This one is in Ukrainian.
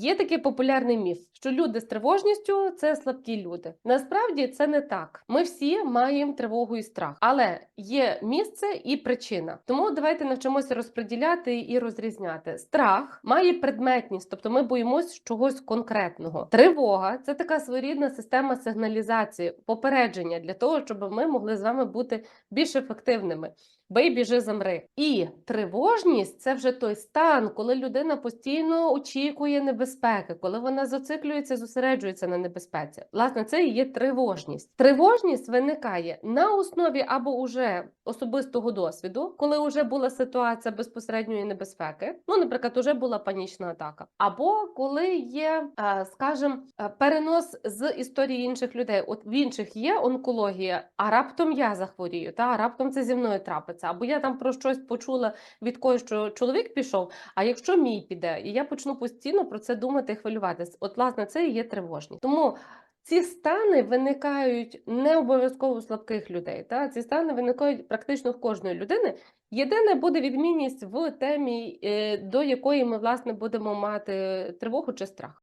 Є такий популярний міф, що люди з тривожністю це слабкі люди. Насправді це не так. Ми всі маємо тривогу і страх, але є місце і причина. Тому давайте навчимося розподіляти і розрізняти. Страх має предметність, тобто ми боїмось чогось конкретного. Тривога це така своєрідна система сигналізації, попередження для того, щоб ми могли з вами бути більш ефективними. Бий, біжи, замри. І тривожність це вже той стан, коли людина постійно очікує небезпеки, коли вона зациклюється, зосереджується на небезпеці. Власне, це і є тривожність. Тривожність виникає на основі або уже особистого досвіду, коли вже була ситуація безпосередньої небезпеки. Ну, наприклад, уже була панічна атака, або коли є, е, скажімо, е, перенос з історії інших людей. От в інших є онкологія, а раптом я захворію, та раптом це зі мною трапиться. Або я там про щось почула від когось, що чоловік пішов. А якщо мій піде, і я почну постійно про це думати і хвилюватись. От, власне, це і є тривожність. Тому ці стани виникають не обов'язково у слабких людей. Та ці стани виникають практично в кожної людини. Єдине буде відмінність в темі, е, до якої ми власне будемо мати тривогу чи страх.